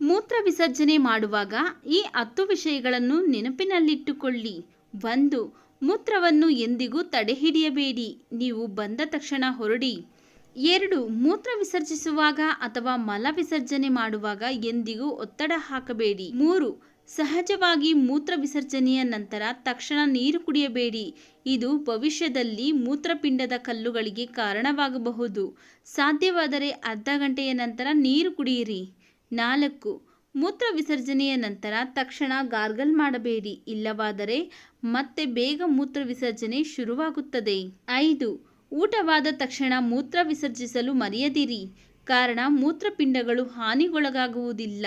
ಮೂತ್ರ ವಿಸರ್ಜನೆ ಮಾಡುವಾಗ ಈ ಹತ್ತು ವಿಷಯಗಳನ್ನು ನೆನಪಿನಲ್ಲಿಟ್ಟುಕೊಳ್ಳಿ. ಒಂದು ಮೂತ್ರವನ್ನು ಎಂದಿಗೂ ತಡೆಹಿಡಿಯಬೇಡಿ. ನೀವು ಬಂದ ತಕ್ಷಣ ಹೊರಡಿ. ಎರಡು, ಮೂತ್ರ ವಿಸರ್ಜಿಸುವಾಗ ಅಥವಾ ಮಲ ವಿಸರ್ಜನೆ ಮಾಡುವಾಗ ಎಂದಿಗೂ ಒತ್ತಡ ಹಾಕಬೇಡಿ. ಮೂರು, ಸಹಜವಾಗಿ ಮೂತ್ರ ವಿಸರ್ಜನೆಯ ನಂತರ ತಕ್ಷಣ ನೀರು ಕುಡಿಯಬೇಡಿ. ಇದು ಭವಿಷ್ಯದಲ್ಲಿ ಮೂತ್ರಪಿಂಡದ ಕಲ್ಲುಗಳಿಗೆ ಕಾರಣವಾಗಬಹುದು. ಸಾಧ್ಯವಾದರೆ ಅರ್ಧ ಗಂಟೆಯ ನಂತರ ನೀರು ಕುಡಿಯಿರಿ. ನಾಲ್ಕು. ಮೂತ್ರ ವಿಸರ್ಜನೆಯ ನಂತರ ತಕ್ಷಣ ಗಾರ್ಗಲ್ ಮಾಡಬೇಡಿ. ಇಲ್ಲವಾದರೆ ಮತ್ತೆ ಬೇಗ ಮೂತ್ರ ವಿಸರ್ಜನೆ ಶುರುವಾಗುತ್ತದೆ. ಐದು. ಊಟವಾದ ತಕ್ಷಣ ಮೂತ್ರ ವಿಸರ್ಜಿಸಲು ಮರೆಯದಿರಿ. ಕಾರಣ ಮೂತ್ರಪಿಂಡಗಳು ಹಾನಿಗೊಳಗಾಗುವುದಿಲ್ಲ.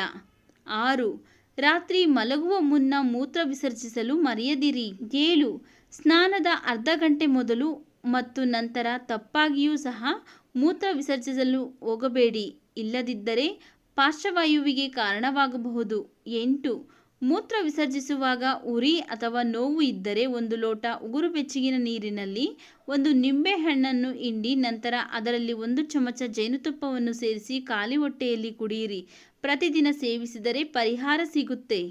ಆರು. ರಾತ್ರಿ ಮಲಗುವ ಮುನ್ನ ಮೂತ್ರ ವಿಸರ್ಜಿಸಲು ಮರೆಯದಿರಿ. ಏಳು. ಸ್ನಾನದ ಅರ್ಧ ಗಂಟೆ ಮೊದಲು ಮತ್ತು ನಂತರ ತಪ್ಪಾಗಿಯೂ ಸಹ ಮೂತ್ರ ವಿಸರ್ಜಿಸಲು ಹೋಗಬೇಡಿ. ಇಲ್ಲದಿದ್ದರೆ ಪಾರ್ಶ್ವವಾಯುವಿಗೆ ಕಾರಣವಾಗಬಹುದು. ಎಂಟು. ಮೂತ್ರ ವಿಸರ್ಜಿಸುವಾಗ ಉರಿ ಅಥವಾ ನೋವು ಇದ್ದರೆ ಒಂದು ಲೋಟ ಉಗುರು ಬೆಚ್ಚಗಿನ ನೀರಿನಲ್ಲಿ ಒಂದು ನಿಂಬೆ ಹಣ್ಣನ್ನು ಹಿಂಡಿ ನಂತರ ಅದರಲ್ಲಿ ಒಂದು ಚಮಚ ಜೇನುತುಪ್ಪವನ್ನು ಸೇರಿಸಿ ಖಾಲಿ ಹೊಟ್ಟೆಯಲ್ಲಿ ಕುಡಿಯಿರಿ. ಪ್ರತಿದಿನ ಸೇವಿಸಿದರೆ ಪರಿಹಾರ ಸಿಗುತ್ತೆ.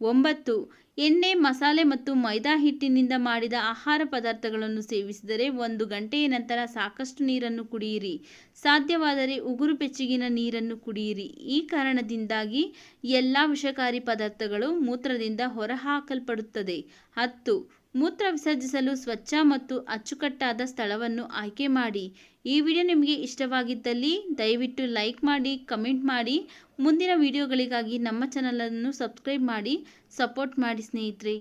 ಒಂಬತ್ತು. ಎಣ್ಣೆ, ಮಸಾಲೆ ಮತ್ತು ಮೈದಾ ಹಿಟ್ಟಿನಿಂದ ಮಾಡಿದ ಆಹಾರ ಪದಾರ್ಥಗಳನ್ನು ಸೇವಿಸಿದರೆ ಒಂದು ಗಂಟೆಯ ನಂತರ ಸಾಕಷ್ಟು ನೀರನ್ನು ಕುಡಿಯಿರಿ. ಸಾಧ್ಯವಾದರೆ ಉಗುರು ಬೆಚ್ಚಗಿನ ನೀರನ್ನು ಕುಡಿಯಿರಿ. ಈ ಕಾರಣದಿಂದಾಗಿ ಎಲ್ಲ ವಿಷಕಾರಿ ಪದಾರ್ಥಗಳು ಮೂತ್ರದಿಂದ ಹೊರಹಾಕಲ್ಪಡುತ್ತದೆ. ಹತ್ತು. ಮೂತ್ರ ವಿಸರ್ಜಿಸಲು ಸ್ವಚ್ಛ ಮತ್ತು ಅಚ್ಚುಕಟ್ಟಾದ ಸ್ಥಳವನ್ನು ಆಯ್ಕೆ ಮಾಡಿ. ಈ ವಿಡಿಯೋ ನಿಮಗೆ ಇಷ್ಟವಾಗಿದ್ದಲ್ಲಿ ದಯವಿಟ್ಟು ಲೈಕ್ ಮಾಡಿ, ಕಮೆಂಟ್ ಮಾಡಿ. ಮುಂದಿನ ವಿಡಿಯೋಗಳಿಗಾಗಿ ನಮ್ಮ ಚಾನಲನ್ನು ಸಬ್ಸ್ಕ್ರೈಬ್ ಮಾಡಿ, ಸಪೋರ್ಟ್ ಮಾಡಿ ಸ್ನೇಹಿತರೆ.